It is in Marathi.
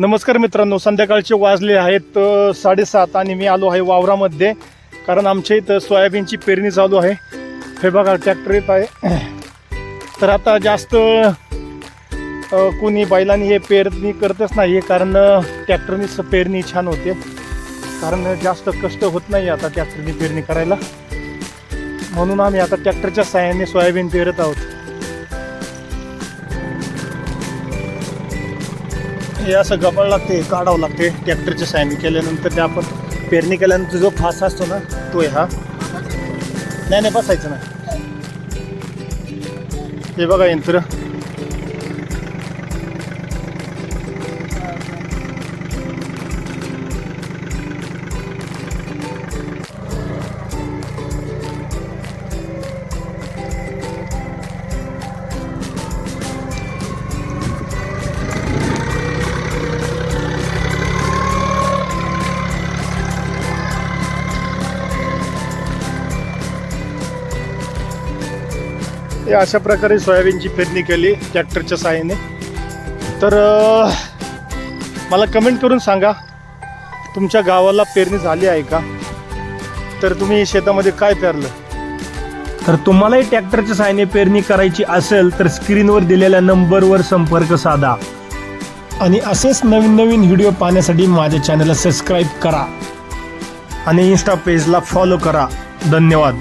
नमस्कार मित्रांनो संध्याकाळचे वाजले आहेत साडेसात आणि मी आलो आहे वावरामध्ये कारण आमच्या इथं सोयाबीनची पेरणी चालू आहे. हे बघा ट्रॅक्टर येत आहे. तर आता जास्त कोणी बैलांनी हे पेरणी करतच नाही आहे कारण ट्रॅक्टरनी पेरणी छान होते. कारण जास्त कष्ट होत नाही आता ट्रॅक्टरनी पेरणी करायला. म्हणून आम्ही आता ट्रॅक्टरच्या सहाय्याने सोयाबीन पेरत आहोत. हे असं गबाळ लागते काढावं लागते. ट्रॅक्टरच्या साहाय्याने केल्यानंतर ते आपण पेरणी केल्यानंतर जो फास असतो ना तो आहे हा. नाही नाही बसायचं ना हे बघा यंत्र. हे अशा प्रकारे सोयाबीनची पेरणी केली ट्रॅक्टरच्या साहाय्याने. तर मला कमेंट करून सांगा तुमच्या गावाला पेरणी झाली आहे का? तर तुम्ही शेतामध्ये काय पेरलं? तर तुम्हालाही ट्रॅक्टरच्या साहाय्याने पेरणी करायची असेल तर स्क्रीनवर दिलेल्या नंबरवर संपर्क साधा. आणि असेच नवीन नवीन व्हिडिओ पाहण्यासाठी माझ्या चॅनलला सबस्क्राईब करा. आणि इन्स्टा पेजला फॉलो करा. धन्यवाद.